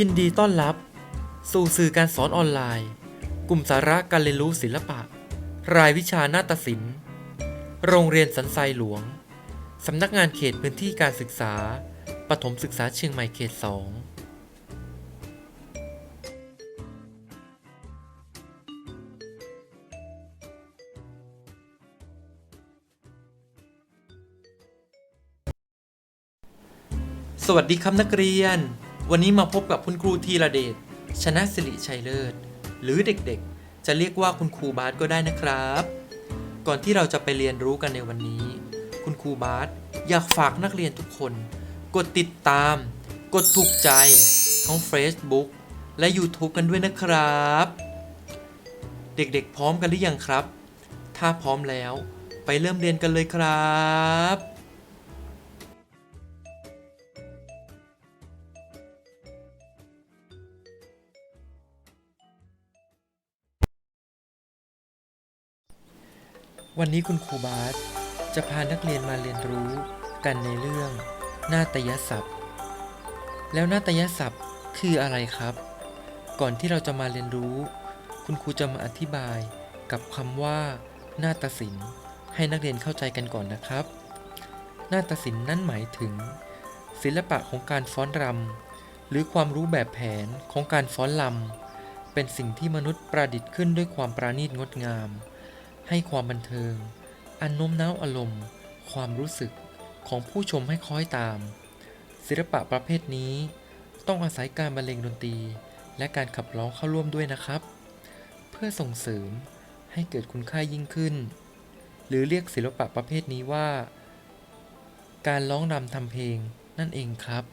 ยินดีต้อนรับ สู่สื่อการสอนออนไลน์ กลุ่มสาระการเรียนรู้ศิลปะ รายวิชานาฏศิลป์ โรงเรียนสันทรายหลวง สำนักงานเขตพื้นที่การศึกษา ปฐมศึกษาเชียงใหม่เขต2สวัสดีครับนักเรียน วันนี้มาพบกับคุณครูธีระเดช ชนะสิริชัยเลิศ หรือเด็กๆ จะเรียกว่าคุณครูบาสก็ได้นะครับ ก่อนที่เราจะไปเรียนรู้กันในวันนี้ คุณครูบาสอยากฝากนักเรียนทุกคน กดติดตาม กดถูกใจ ทั้ง Facebook และ YouTube กันด้วยนะครับ เด็กๆ พร้อมกันหรือยังครับ ถ้าพร้อมแล้วไปเริ่มเรียนกันเลยครับ วันนี้คุณครูบาสจะพานักเรียนมาเรียนรู้กันในเรื่อง นาฏยศัพท์ แล้วนาฏยศัพท์คืออะไรครับ ก่อนที่เราจะมาเรียนรู้ คุณครูจะมาอธิบายกับคำว่า นาฏศิลป์ ให้นักเรียนเข้าใจกันก่อนนะครับ นาฏศิลป์นั่นหมายถึง ศิลปะของการฟ้อนรำหรือความรู้แบบแผนของการฟ้อนลำเป็นสิ่งที่มนุษย์ประดิษฐ์ขึ้นด้วยความปราณีตงดงาม ให้ความบันเทิง อันโน้มน้าวอารมณ์ ความรู้สึกของผู้ชมให้คล้อยตาม ศิลปะประเภทนี้ ต้องอาศัยการบรรเลงดนตรี และการขับร้องเข้าร่วมด้วยนะครับ เพื่อส่งเสริมให้เกิดคุณค่ายิ่งขึ้น หรือเรียกศิลปะประเภทนี้ว่า การร้องรำทำเพลงนั่นเองครับ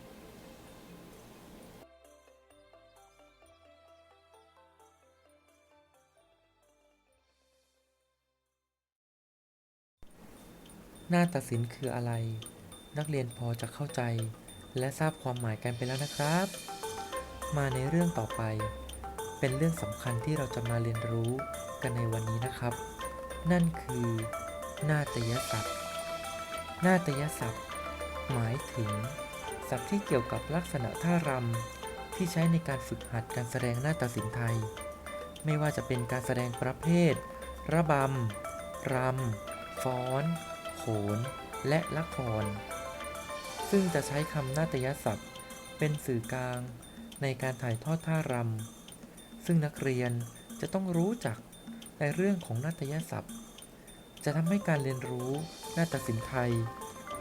นาฏศิลป์คืออะไร นักเรียนพอจะเข้าใจ และทราบความหมายกันไปแล้วนะครับ มาในเรื่องต่อไป เป็นเรื่องสำคัญที่เราจะมาเรียนรู้กันในวันนี้นะครับ นั่นคือนาฏยศัพท์ นาฏยศัพท์ หมายถึง ศัพท์ที่เกี่ยวกับลักษณะท่ารำที่ใช้ในการฝึกหัดการแสดงนาฏศิลป์ไทย ไม่ว่าจะเป็นการแสดงประเภท ระบำ รำฟ้อน โขน และละคร ซึ่งจะใช้คำนาฏยศัพท์ เป็นสื่อกลางในการถ่ายทอดท่ารำ ซึ่งนักเรียนจะต้องรู้จักในเรื่องของนาฏยศัพท์ จะทำให้การเรียนรู้นาฏศิลป์ไทย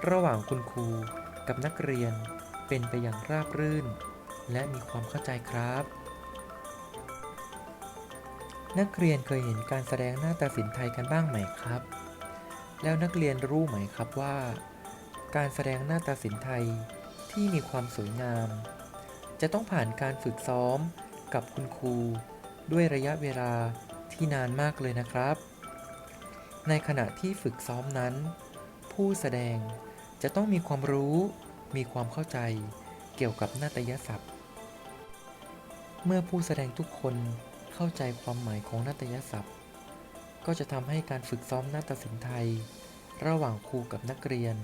ระหว่างคุณครูกับนักเรียนเป็นไปอย่างราบรื่น และมีความเข้าใจครับ นักเรียนเคยเห็นการแสดงหน้าฏศิลป์ไทยกันบ้างไหมครับ แล้วนักเรียนรู้ไหมครับว่า การแสดงหน้าฏศิลป์ไทยที่มีความสวยงาม จะต้องผ่านการฝึกซ้อมกับคุณครู ด้วยระยะเวลาที่นานมากเลยนะครับ ในขณะที่ฝึกซ้อมนั้น ผู้แสดงจะต้องมีความรู้ มีความเข้าใจเกี่ยวกับนาฏยศัพท์ เมื่อผู้แสดงทุกคนเข้าใจความหมายของนาฏยศัพท์ ก็จะทำให้การฝึกซ้อมนาฏศิลป์ไทย ระหว่างครูกับนักเรียน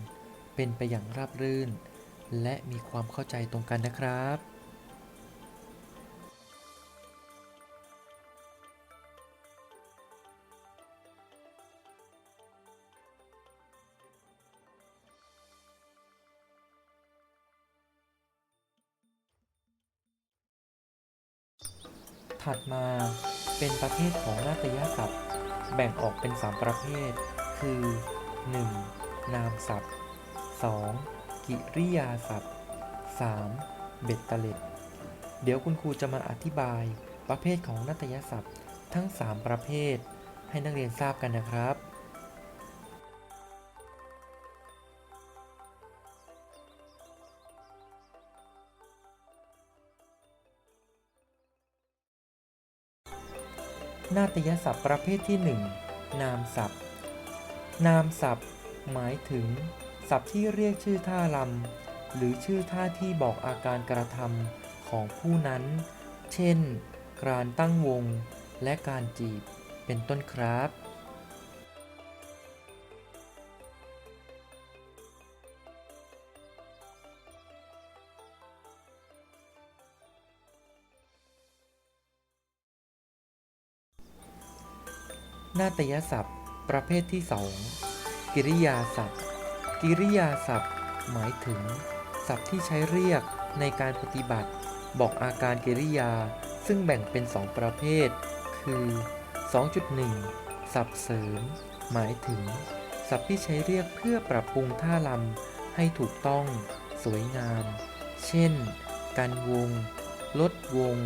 เป็นไปอย่างราบรื่น และมีความเข้าใจตรงกันนะครับถัดมาเป็นประเภทของนาฏยศัพท์ แบ่งออกเป็น 3 ประเภท คือ 1. นามศัพท์ 2. กิริยาศัพท์ 3. เบ็ดเตล็ด เดี๋ยวคุณครูจะมาอธิบายประเภทของนัตยศัพท์ทั้ง 3 ประเภท ให้นักเรียนทราบกันนะครับ นาฏยศัพท์ประเภทที่ 1 นามศัพท์ นามศัพท์ หมายถึง ศัพท์ที่เรียกชื่อท่ารำหรือชื่อท่าที่บอกอาการกระทำของผู้นั้น เช่น การตั้งวง และการจีบ เป็นต้นครับ นาฏยศัพท์ ประเภทที่2กิริยาศัพท์ กิริยาศัพท์ หมายถึง ศัพท์ที่ใช้เรียกในการปฏิบัติ บอกอาการกิริยา ซึ่งแบ่งเป็น2ประเภท คือ 2.1 ศัพท์เสริม หมายถึง ศัพท์ที่ใช้เรียกเพื่อปรับปรุงท่าลำให้ถูกต้อง สวยงาม เช่นกันวง ลดวง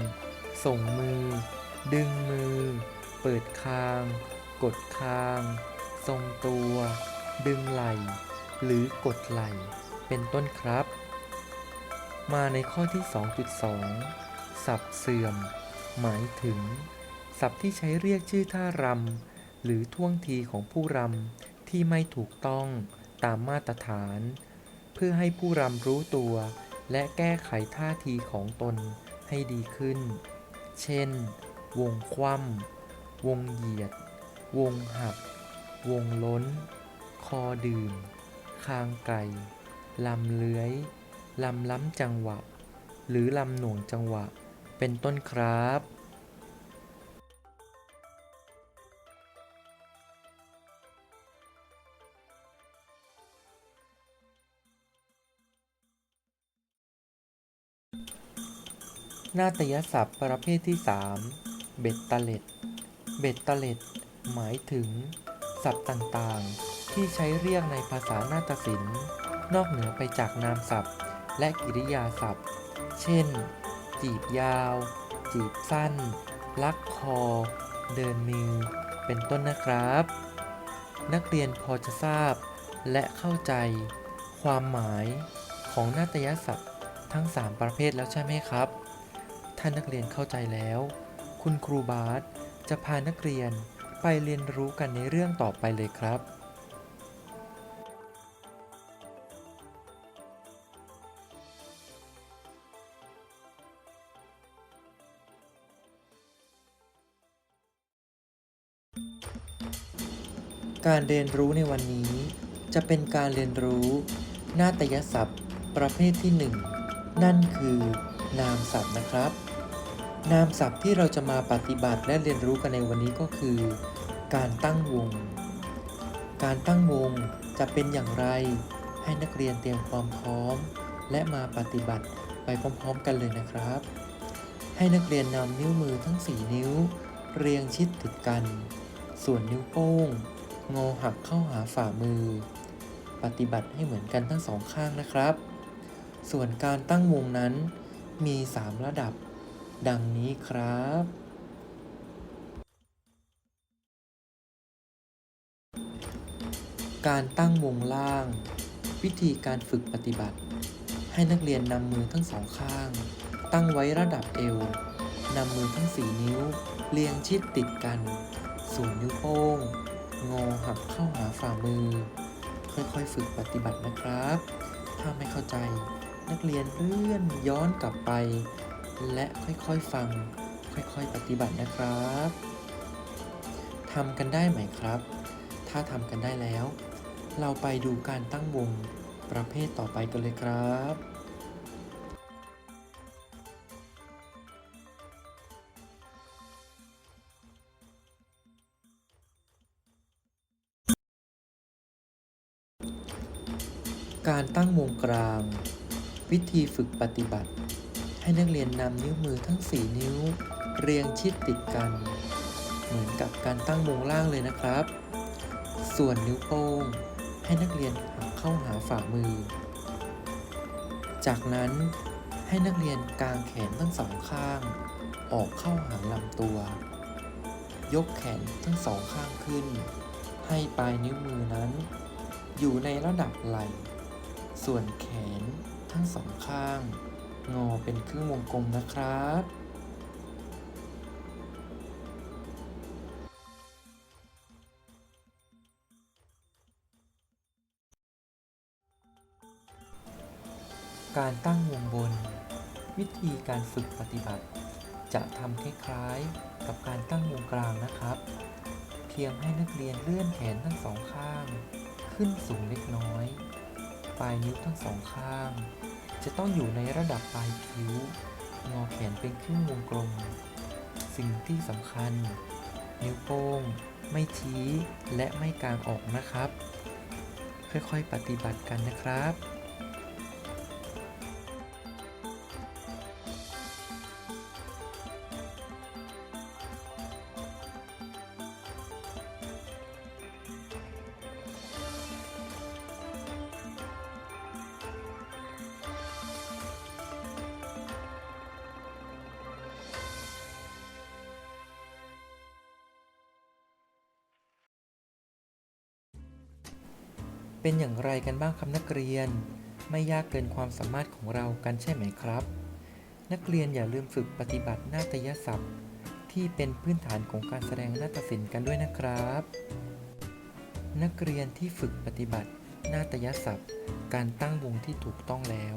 ส่งมือ ดึงมือ เปิดคาง กดคาง ทรงตัว ดึงไหล่ หรือกดไหล่ เป็นต้นครับ มาในข้อที่ 2.2ศัพท์เสื่อม หมายถึงศัพท์ที่ใช้เรียกชื่อท่ารำหรือท่วงทีของผู้รำที่ไม่ถูกต้องตามมาตรฐาน เพื่อให้ผู้รำรู้ตัว และแก้ไขท่าทีของตนให้ดีขึ้น เช่น วงคว่ำวงเหยียด วงหัก วงล้น คอดื่ม คางไก่ ลำเลื้อย ลำล้ำจังหวะ หรือลำหน่วงจังหวะ เป็นต้นครับนาฏยศัพท์ประเภทที่ 3 เบ็ดเล็ด เบ็ดเล็ด หมายถึง ศัพท์ต่างๆ ที่ใช้เรียกในภาษานาฏศิลป์ นอกเหนือไปจากนามศัพท์ และกิริยาศัพท์ เช่น จีบยาว จีบสั้น ลักคอ เดินมือ เป็นต้นนะครับ นักเรียนพอจะทราบ และเข้าใจ ความหมายของนาฏยศัพท์ทั้ง 3 ประเภทแล้วใช่ไหมครับ ถ้านักเรียนเข้าใจแล้ว คุณครูบาสจะพานักเรียน ไปเรียนรู้กันในเรื่องต่อไปเลยครับการเรียนรู้ในวันนี้ จะเป็นการเรียนรู้ นาฏยศัพท์ ประเภทที่ 1 นั่นคือ นามศัพท์นะครับ นามศัพท์ที่เราจะมาปฏิบัติและเรียนรู้กันในวันนี้ก็คือ การตั้งวง การตั้งวงจะเป็นอย่างไร ให้นักเรียนเตรียมความพร้อม และมาปฏิบัติไปพร้อมๆกันเลยนะครับ ให้นักเรียนนำนิ้วมือทั้ง 4 นิ้ว เรียงชิดติดกัน ส่วนนิ้วโป้ง งอหักเข้าหาฝ่ามือ ปฏิบัติให้เหมือนกันทั้งสองข้างนะครับ ส่วนการตั้งวงนั้นมี 3 ระดับ ดังนี้ครับ การตั้งวงล่าง วิธีการฝึกปฏิบัติ ให้นักเรียนนำมือทั้งสองข้าง ตั้งไว้ระดับเอวนำมือทั้ง4นิ้ว เรียงชิดติดกัน ส่วนนิ้วโป้ง งอหักเข้าหาฝ่ามือ ค่อยๆฝึกปฏิบัตินะครับ ถ้าไม่เข้าใจนักเรียนเลื่อนย้อนกลับไป และค่อยๆฟัง ค่อยๆปฏิบัตินะครับทำกันได้ไหมครับ ถ้าทำกันได้แล้ว เราไปดูการตั้งวงประเภทต่อไปกันเลยครับการตั้งวงกลาง วิธีฝึกปฏิบัติ ให้นักเรียนนำนิ้วมือทั้ง 4 นิ้ว เรียงชิดติดกัน เหมือนกับการตั้งวงล่างเลยนะครับ ส่วนนิ้วโป้งให้นักเรียนหักเข้าหาฝ่ามือ จากนั้นให้นักเรียนกางแขนทั้งสองข้าง ออกเข้าหาลำตัว ยกแขนทั้งสองข้างขึ้น ให้ปลายนิ้วมือนั้น อยู่ในระดับไหล่ ส่วนแขนทั้งสองข้าง งอเป็นครึ่งวงกลมนะครับ การตั้งวงบน วิธีการฝึกปฏิบัติ จะทำคล้ายๆกับการตั้งวงกลางนะครับ เพียงให้นักเรียนเลื่อนแขนทั้งสองข้าง ขึ้นสูงเล็กน้อย ปลายนิ้วทั้งสองข้าง จะต้องอยู่ในระดับปลายคิ้ว งอแขนเป็นครึ่งวงกลม สิ่งที่สำคัญ นิ้วโป้ง ไม่ชี้และไม่กางออกนะครับ ค่อยๆปฏิบัติกันนะครับ เป็นอย่างไรกันบ้างครับนักเรียน ไม่ยากเกินความสามารถของเรากันใช่ไหมครับ นักเรียนอย่าลืมฝึกปฏิบัตินาฏยศัพท์ ที่เป็นพื้นฐานของการแสดงนาฏศิลป์กันด้วยนะครับ นักเรียนที่ฝึกปฏิบัตินาฏยศัพท์ การตั้งวงที่ถูกต้องแล้ว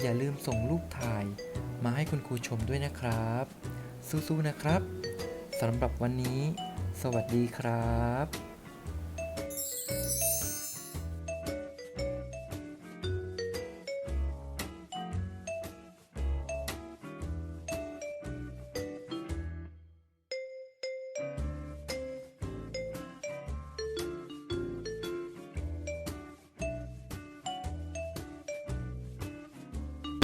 อย่าลืมส่งรูปถ่ายมาให้คุณครูชมด้วยนะครับ สู้ๆนะครับสำหรับวันนี้ สวัสดีครับ